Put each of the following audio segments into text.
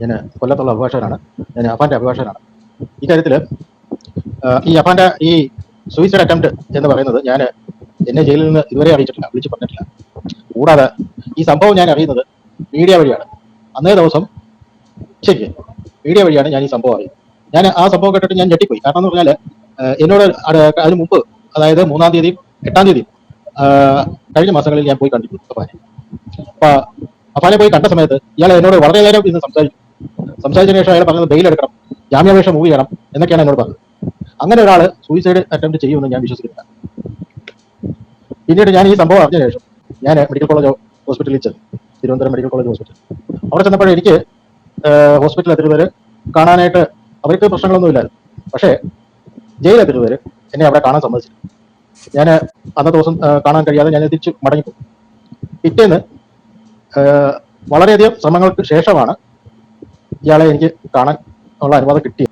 ഞാൻ കൊല്ലത്തുള്ള അഭിഭാഷകനാണ്. ഞാൻ അഫാന്റെ അഭിഭാഷകനാണ്. ഈ കാര്യത്തിൽ ഈ അഫാന്റെ ഈ സൂയിസൈഡ് അറ്റംപ്റ്റ് എന്ന് പറയുന്നത് ഞാൻ എന്നെ ജയിലിൽ നിന്ന് ഇതുവരെ അറിയിച്ചിട്ടില്ല വിളിച്ചു പറഞ്ഞിട്ടില്ല. കൂടാതെ ഈ സംഭവം ഞാൻ അറിയുന്നത് മീഡിയ വഴിയാണ്. അന്നേ ദിവസം ഉച്ചയ്ക്ക് മീഡിയ വഴിയാണ് ഞാൻ ഈ സംഭവം അറിയുന്നത്. ഞാൻ ആ സംഭവം കേട്ടിട്ട് ഞാൻ ഞെട്ടിപ്പോയി. കാരണം എന്ന് പറഞ്ഞാൽ എന്നോട് അത് അതിന് മുമ്പ് അതായത് മൂന്നാം തീയതി എട്ടാം തീയതി കഴിഞ്ഞ മാസങ്ങളിൽ ഞാൻ പോയി കണ്ടിട്ടുണ്ട് അഫാനെ അപ്പൊ അഫാനെ പോയി കണ്ട സമയത്ത് ഇയാൾ എന്നോട് വളരെ നേരം ഇന്ന് സംസാരിച്ചു. സംസാരിച്ചതിന് ശേഷം അയാൾ പറഞ്ഞത് ബെയിൽ എടുക്കണം ജാമ്യാപേക്ഷ മൂവ് ചെയ്യണം എന്നൊക്കെയാണ് എന്നോട് പറഞ്ഞത്. അങ്ങനെ ഒരാൾ സൂയിസൈഡ് അറ്റംപ്റ്റ് ചെയ്യുമെന്ന് ഞാൻ വിശ്വസിക്കുന്നില്ല. പിന്നീട് ഞാൻ ഈ സംഭവം അറിഞ്ഞ ശേഷം ഞാൻ മെഡിക്കൽ കോളേജ് ഹോസ്പിറ്റലിൽ ചെന്നു തിരുവനന്തപുരം മെഡിക്കൽ കോളേജ് ഹോസ്പിറ്റൽ അവിടെ ചെന്നപ്പോൾ എനിക്ക് ഹോസ്പിറ്റൽ അധികൃതർ കാണാനായിട്ട് അവർക്ക് പ്രശ്നങ്ങളൊന്നുമില്ലായിരുന്നു പക്ഷേ ജയിൽ അധികൃതർ എന്നെ അവിടെ കാണാൻ സമ്മതിച്ചില്ല. ഞാൻ അന്നത്തെ ദിവസം കാണാൻ കഴിയാതെ ഞാൻ തിരിച്ച് മടങ്ങിപ്പോയി. പിറ്റേന്ന് വളരെയധികം ശ്രമങ്ങൾക്ക് ശേഷമാണ് ഇയാളെ എനിക്ക് കാണാൻ ഉള്ള അനുവാദം കിട്ടിയത്.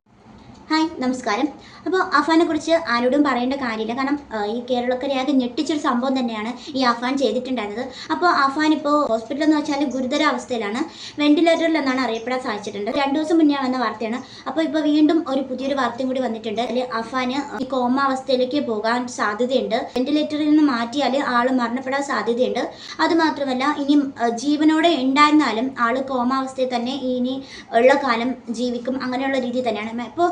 നമസ്കാരം. അപ്പോൾ അഫാനെ കുറിച്ച് ആരോടും പറയേണ്ട കാര്യമില്ല. കാരണം ഈ കേരളക്കരയാകെ ഞെട്ടിച്ചൊരു സംഭവം തന്നെയാണ് ഈ അഫാൻ ചെയ്തിട്ടുണ്ടായിരുന്നത്. അപ്പോൾ അഫാൻ ഇപ്പോൾ ഹോസ്പിറ്റൽ എന്ന് വെച്ചാൽ ഗുരുതര അവസ്ഥയിലാണ് വെന്റിലേറ്ററിൽ എന്നാണ് അറിയപ്പെടാൻ സാധിച്ചിട്ടുണ്ട്. രണ്ടു ദിവസം മുന്നേ വന്ന വാർത്തയാണ്. അപ്പോൾ ഇപ്പോൾ വീണ്ടും ഒരു പുതിയൊരു വാർത്തയും കൂടി വന്നിട്ടുണ്ട്. അതിൽ അഫാന് ഈ കോമ അവസ്ഥയിലേക്ക് പോകാൻ സാധ്യതയുണ്ട്. വെന്റിലേറ്ററിൽ നിന്ന് മാറ്റിയാൽ ആൾ മരണപ്പെടാൻ സാധ്യതയുണ്ട്. അതുമാത്രമല്ല ഇനി ജീവനോടെ ഉണ്ടായിരുന്നാലും ആൾ കോമാവസ്ഥയിൽ തന്നെ ഇനി ഉള്ള കാലം ജീവിക്കും. അങ്ങനെയുള്ള രീതി തന്നെയാണ്. ഇപ്പോൾ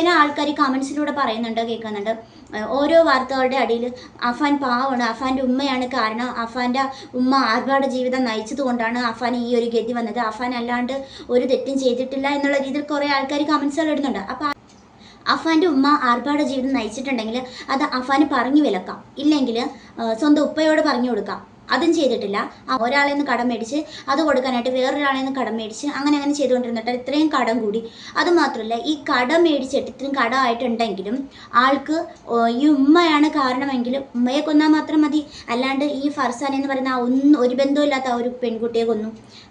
ചില ആൾക്കാർ കമൻസിലൂടെ പറയുന്നുണ്ട് കേൾക്കുന്നുണ്ട്. ഓരോ വാർത്തകളുടെ അടിയിൽ അഫാൻ പാവമാണ് അഫാന്റെ ഉമ്മയാണ് കാരണം അഫാന്റെ ഉമ്മ ആർഭാട ജീവിതം നയിച്ചത് കൊണ്ടാണ് അഫാൻ ഈ ഒരു ഗതി വന്നത്. അഫാൻ അല്ലാണ്ട് ഒരു തെറ്റും ചെയ്തിട്ടില്ല എന്നുള്ള രീതിയിൽ കുറേ ആൾക്കാർ കമൻസുകൾ ഇടുന്നുണ്ട്. അപ്പോൾ അഫാന്റെ ഉമ്മ ആർഭാട ജീവിതം നയിച്ചിട്ടുണ്ടെങ്കിൽ അത് അഫാന് പറഞ്ഞു വിലക്കാം. ഇല്ലെങ്കിൽ സ്വന്തം ഉപ്പയോട് പറഞ്ഞു കൊടുക്കാം. അതും ചെയ്തിട്ടില്ല. ആ ഒരാളെ നിന്ന് കടം മേടിച്ച് അത് കൊടുക്കാനായിട്ട് വേറൊരാളെ നിന്ന് കടം മേടിച്ച് അങ്ങനെ അങ്ങനെ ചെയ്തുകൊണ്ടിരുന്നിട്ട് ഇത്രയും കടം കൂടി. അതുമാത്രമല്ല ഈ കടം മേടിച്ചിട്ട് ഇത്രയും കടമായിട്ടുണ്ടെങ്കിലും ആൾക്ക് ഈ ഉമ്മയാണ് കാരണമെങ്കിൽ ഉമ്മയെ കൊന്നാൽ മാത്രം മതി. അല്ലാണ്ട് ഈ ഫർസാൻ എന്ന് പറയുന്ന ഒന്നും ഒരു ബന്ധമില്ലാത്ത ഒരു പെൺകുട്ടിയെ കൊന്നു.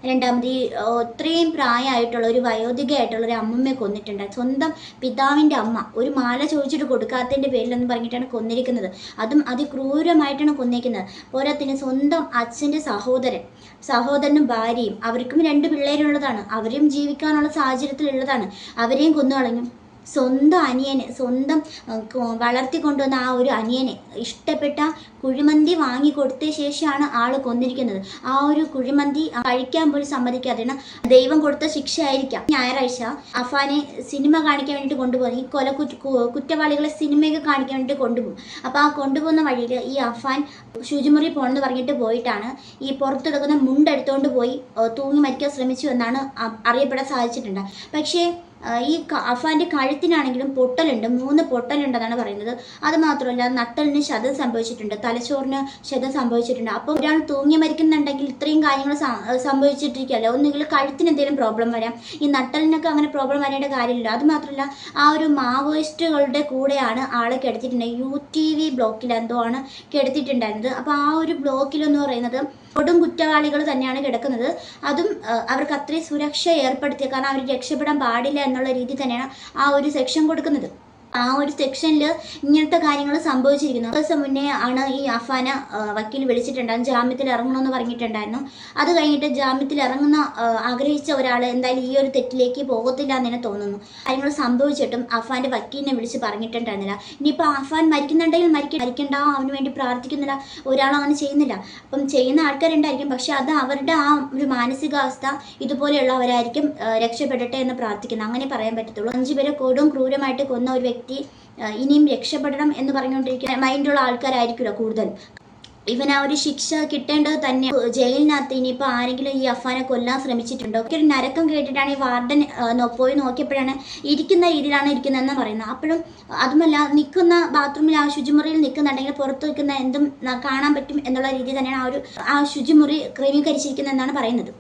രണ്ടാമത് ഈ ഇത്രയും പ്രായമായിട്ടുള്ള ഒരു വയോധികയായിട്ടുള്ള ഒരു അമ്മമ്മയെ കൊന്നിട്ടുണ്ട്. സ്വന്തം പിതാവിന്റെ അമ്മ ഒരു മാല ചോദിച്ചിട്ട് കൊടുക്കാത്തതിന്റെ പേരിലെന്ന് പറഞ്ഞിട്ടാണ് കൊന്നിരിക്കുന്നത്. അതും അതിക്രൂരമായിട്ടാണ് കൊന്നിരിക്കുന്നത് പോരാത്തിന് സ്വന്തം അച്ഛന്റെ സഹോദരൻ സഹോദരനും ഭാര്യയും. അവർക്കും രണ്ട് പിള്ളേരുള്ളതാണ്. അവരും ജീവിക്കാനുള്ള സാഹചര്യത്തിലുള്ളതാണ്. അവരെയും കൊന്നു കളഞ്ഞു. സ്വന്തം അനിയനെ സ്വന്തം വളർത്തിക്കൊണ്ടുവന്ന ആ ഒരു അനിയനെ ഇഷ്ടപ്പെട്ട കുഴിമന്തി വാങ്ങി കൊടുത്ത ശേഷമാണ് ആൾ കൊന്നിരിക്കുന്നത്. ആ ഒരു കുഴിമന്തി കഴിക്കാൻ പോലും സമ്മതിക്കാതെയാണ് ദൈവം കൊടുത്ത ശിക്ഷയായിരിക്കാം. ഞായറാഴ്ച അഫാനെ സിനിമ കാണിക്കാൻ വേണ്ടിയിട്ട് കൊണ്ടുപോകും. ഈ കൊല കുറ്റവാളികളെ സിനിമയൊക്കെ കാണിക്കാൻ വേണ്ടിയിട്ട് കൊണ്ടുപോകും. അപ്പോൾ ആ കൊണ്ടുപോകുന്ന വഴിയിൽ ഈ അഫാൻ ശുചിമുറി പോകണമെന്ന് പറഞ്ഞിട്ട് പോയിട്ടാണ് ഈ പുറത്തെടുക്കുന്ന മുണ്ടെടുത്തുകൊണ്ട് പോയി തൂങ്ങി മരിക്കാൻ ശ്രമിച്ചു എന്നാണ് അറിയപ്പെടാൻ സാധിച്ചിട്ടുണ്ട്. പക്ഷേ ഈ അഫാന്റെ കഴുത്തിനാണെങ്കിലും പൊട്ടലുണ്ട്. മൂന്ന് പൊട്ടലുണ്ടെന്നാണ് പറയുന്നത്. അത് മാത്രമല്ല നട്ടലിന് ശതം സംഭവിച്ചിട്ടുണ്ട്. തലച്ചോറിന് ശതം സംഭവിച്ചിട്ടുണ്ട്. അപ്പോൾ ഒരാൾ തൂങ്ങി മരിക്കുന്നുണ്ടെങ്കിൽ ഇത്രയും കാര്യങ്ങൾ സംഭവിച്ചിട്ടിരിക്കുകയല്ലോ? ഒന്നുകിൽ കഴുത്തിന് എന്തെങ്കിലും പ്രോബ്ലം വരാം. ഈ നട്ടലിനൊക്കെ അങ്ങനെ പ്രോബ്ലം വരേണ്ട കാര്യമില്ല. അത് മാത്രമല്ല ആ ഒരു മാവോയിസ്റ്റുകളുടെ കൂടെയാണ് ആളെ കിടത്തിയിട്ടുണ്ടായത് യു ടി വി ബ്ലോക്കിൽ എന്തോ ആണ് കിടത്തിയിട്ടുണ്ടായിരുന്നത് അപ്പോൾ ആ ഒരു ബ്ലോക്കിലെന്ന് പറയുന്നത് കൊടും കുറ്റവാളികൾ തന്നെയാണ് കിടക്കുന്നത്. അതും അവർക്ക് അത്രയും സുരക്ഷ ഏർപ്പെടുത്തിയ കാരണം അവർ രക്ഷപ്പെടാൻ പാടില്ല എന്നുള്ള രീതി തന്നെയാണ് ആ ഒരു സെക്ഷൻ കൊടുക്കുന്നത്. ആ ഒരു സെക്ഷനിൽ ഇങ്ങനത്തെ കാര്യങ്ങൾ സംഭവിച്ചിരിക്കുന്നു. ദിവസം മുന്നേ ആണ് ഈ അഫാന വക്കീൽ വിളിച്ചിട്ടുണ്ടായിരുന്നു. ജാമ്യത്തിൽ ഇറങ്ങണമെന്ന് പറഞ്ഞിട്ടുണ്ടായിരുന്നു. അത് കഴിഞ്ഞിട്ട് ജാമ്യത്തിൽ ഇറങ്ങുന്ന ആഗ്രഹിച്ച ഒരാൾ എന്തായാലും ഈ ഒരു തെറ്റിലേക്ക് പോകത്തില്ല എന്ന് തന്നെ തോന്നുന്നു. കാര്യങ്ങൾ സംഭവിച്ചിട്ടും അഫാന്റെ വക്കീലിനെ വിളിച്ച് പറഞ്ഞിട്ടുണ്ടായിരുന്നില്ല. ഇനിയിപ്പോൾ അഫാൻ മരിക്കുന്നുണ്ടെങ്കിൽ മരിക്ക മരിക്കണ്ട? അവന് വേണ്ടി പ്രാർത്ഥിക്കുന്നില്ല. ഒരാളും അങ്ങനെ ചെയ്യുന്നില്ല. അപ്പം ചെയ്യുന്ന ആൾക്കാരുണ്ടായിരിക്കും. പക്ഷെ അത് അവരുടെ ആ ഒരു മാനസികാവസ്ഥ ഇതുപോലെയുള്ളവരായിരിക്കും രക്ഷപ്പെടട്ടെ എന്ന് പ്രാർത്ഥിക്കുന്നത് അങ്ങനെ പറയാൻ പറ്റത്തുള്ളൂ. അഞ്ചുപേരെ കൊടും ക്രൂരമായിട്ട് കൊന്ന ഒരു വ്യക്തി ആ, ഇനിയും രക്ഷപ്പെടണം എന്ന് പറഞ്ഞുകൊണ്ടിരിക്കുന്ന മൈൻഡുള്ള ആൾക്കാരായിരിക്കുമല്ലോ കൂടുതൽ ഇവൻ ആ ഒരു ശിക്ഷ കിട്ടേണ്ടത് തന്നെ ജയിലിനകത്ത് ഇനിയിപ്പോൾ ആരെങ്കിലും ഈ അഫാനെ കൊല്ലാൻ ശ്രമിച്ചിട്ടുണ്ടോ? ഒരു നരക്കം കേട്ടിട്ടാണ് ഈ വാർഡൻ പോയി നോക്കിയപ്പോഴാണ് ഇരിക്കുന്ന രീതിയിലാണ് ഇരിക്കുന്നതെന്ന് പറയുന്നത്. അപ്പോഴും അതുമല്ല നിൽക്കുന്ന ബാത്റൂമിൽ ആ ശുചിമുറിയിൽ നിൽക്കുന്നുണ്ടെങ്കിൽ പുറത്ത് നിൽക്കുന്ന എന്തും കാണാൻ പറ്റും എന്നുള്ള രീതി തന്നെയാണ് ആ ഒരു ആ ശുചിമുറി ക്രമീകരിച്ചിരിക്കുന്നതെന്നാണ് പറയുന്നത്.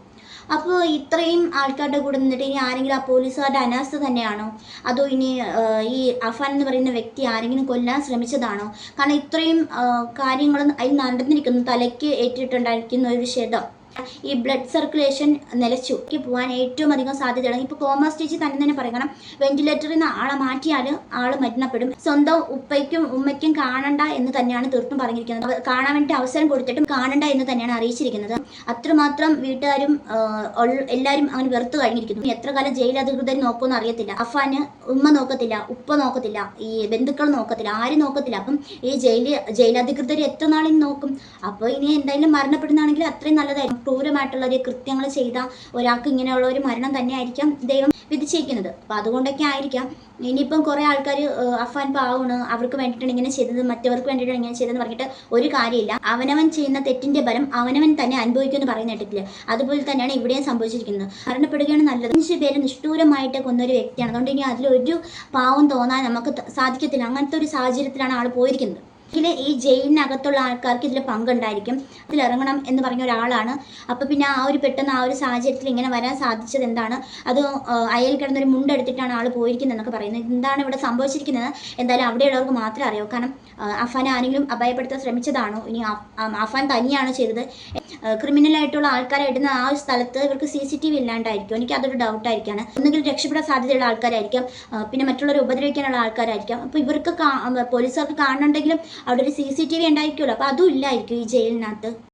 അപ്പോൾ ഇത്രയും ആൾക്കാരുടെ കൂടെ നിന്നിട്ട് ഇനി ആരെങ്കിലും ആ പോലീസുകാരുടെ അനാസ്ഥ തന്നെയാണോ? അതോ ഇനി ഈ അഫാൻ എന്ന് പറയുന്ന വ്യക്തി ആരെങ്കിലും കൊല്ലാൻ ശ്രമിച്ചതാണോ? കാരണം ഇത്രയും കാര്യങ്ങൾ അതിൽ നടന്നിരിക്കുന്നു. തലയ്ക്ക് ഏറ്റിട്ടുണ്ടായിരിക്കുന്ന ഒരു ക്ഷതം ഈ ബ്ലഡ് സർക്കുലേഷൻ നിലച്ചു പോകാൻ ഏറ്റവും അധികം സാധ്യതയാണ് ഇപ്പോൾ കോമ സ്റ്റേജിൽ തന്നെ തന്നെ പറയണം വെന്റിലേറ്ററിൽ നിന്ന് ആളെ മാറ്റിയാൽ ആൾ മരണപ്പെടും. സ്വന്തം ഉപ്പയ്ക്കും ഉമ്മയ്ക്കും കാണണ്ട എന്ന് തന്നെയാണ് തീർത്തും പറഞ്ഞിരിക്കുന്നത്. കാണാൻ വേണ്ടി അവസരം കൊടുത്തിട്ടും കാണണ്ട എന്ന് തന്നെയാണ് അറിയിച്ചിരിക്കുന്നത്. അത്രമാത്രം വീട്ടുകാരും എല്ലാവരും അങ്ങനെ വെറുത്തു കഴിഞ്ഞിരിക്കുന്നു. എത്ര കാലം ജയിൽ അധികൃതർ നോക്കുമെന്ന് അറിയത്തില്ല. അഫാന് ഉമ്മ നോക്കത്തില്ല ഉപ്പ നോക്കത്തില്ല ഈ ബന്ധുക്കൾ നോക്കത്തില്ല ആരും നോക്കത്തില്ല. അപ്പം ഈ ജയിൽ ജയിലധികൃതർ എത്ര നാളിൽ നോക്കും? അപ്പോൾ ഇനി എന്തായാലും മരണപ്പെടുന്നതാണെങ്കിൽ അത്രയും നല്ലതായിരിക്കും. ക്രൂരമായിട്ടുള്ള ഒരു കൃത്യങ്ങൾ ചെയ്ത ഒരാൾക്ക് ഇങ്ങനെയുള്ള ഒരു മരണം തന്നെയായിരിക്കാം ദൈവം വിധിച്ചിരിക്കുന്നത് അപ്പം അതുകൊണ്ടൊക്കെ ആയിരിക്കാം. ഇനിയിപ്പം കുറേ ആൾക്കാർ അഫാൻ പാവാണ് അവർക്ക് വേണ്ടിയിട്ടാണ് ഇങ്ങനെ ചെയ്തത് മറ്റവർക്ക് വേണ്ടിയിട്ടാണ് ഇങ്ങനെ ചെയ്തതെന്ന് പറഞ്ഞിട്ട് ഒരു കാര്യമില്ല. അവനവൻ ചെയ്യുന്ന തെറ്റിന്റെ ഫലം അവനവൻ തന്നെ അനുഭവിക്കുമെന്ന് പറയുന്ന കേട്ടിട്ടില്ല? അതുപോലെ തന്നെയാണ് ഇവിടെയും സംഭവിച്ചിരിക്കുന്നത്. മരണപ്പെടുകയാണ് നല്ലത്. അഞ്ച് പേര് നിഷ്ഠൂരമായിട്ട് കൊന്നൊരു വ്യക്തിയാണ്. അതുകൊണ്ട് ഇനി അതിലൊരു പാവം തോന്നാൻ നമുക്ക് സാധിക്കത്തില്ല. അങ്ങനത്തെ ഒരു സാഹചര്യത്തിലാണ് ആൾ പോയിരിക്കുന്നത്. ഇതിൽ ഈ ജയിലിനകത്തുള്ള ആൾക്കാർക്ക് ഇതിൽ പങ്കുണ്ടായിരിക്കും. ഇതിലിറങ്ങണം എന്ന് പറഞ്ഞ ഒരാളാണ്. അപ്പോൾ പിന്നെ ആ ഒരു പെട്ടെന്ന് ആ ഒരു സാഹചര്യത്തിൽ ഇങ്ങനെ വരാൻ സാധിച്ചത് എന്താണ്? അത് അയൽ കിടന്നൊരു മുണ്ടെടുത്തിട്ടാണ് ആൾ പോയിരിക്കുന്നത് എന്നൊക്കെ പറയുന്നത്. എന്താണ് ഇവിടെ സംഭവിച്ചിരിക്കുന്നത്? എന്തായാലും അവിടെയുള്ളവർക്ക് മാത്രമേ അറിയൂ. കാരണം അഫാൻ ആരെങ്കിലും അപായപ്പെടുത്താൻ ശ്രമിച്ചതാണോ? ഇനി അഫാൻ തന്നെയാണോ ചെയ്തത്. ക്രിമിനൽ ആയിട്ടുള്ള ആൾക്കാരെ ഇടുന്ന ആ ഒരു സ്ഥലത്ത് ഇവർക്ക് സി സി ടി വി ഇല്ലാണ്ടായിരിക്കും. എനിക്ക് അതൊരു ഡൗട്ടായിരിക്കാണ് ഒന്നെങ്കിലും രക്ഷപ്പെടാൻ സാധ്യതയുള്ള ആൾക്കാരായിരിക്കാം. പിന്നെ മറ്റുള്ളവരെ ഉപദ്രവിക്കാനുള്ള ആൾക്കാരായിരിക്കാം. അപ്പോൾ ഇവർക്ക് പോലീസുകാർക്ക് കാണുന്നുണ്ടെങ്കിലും അവിടെ ഒരു സി സി ടി വി ഉണ്ടായിരിക്കുമല്ലോ. അപ്പോൾ അതും ഇല്ലായിരിക്കും ഈ ജയിലിനകത്ത്.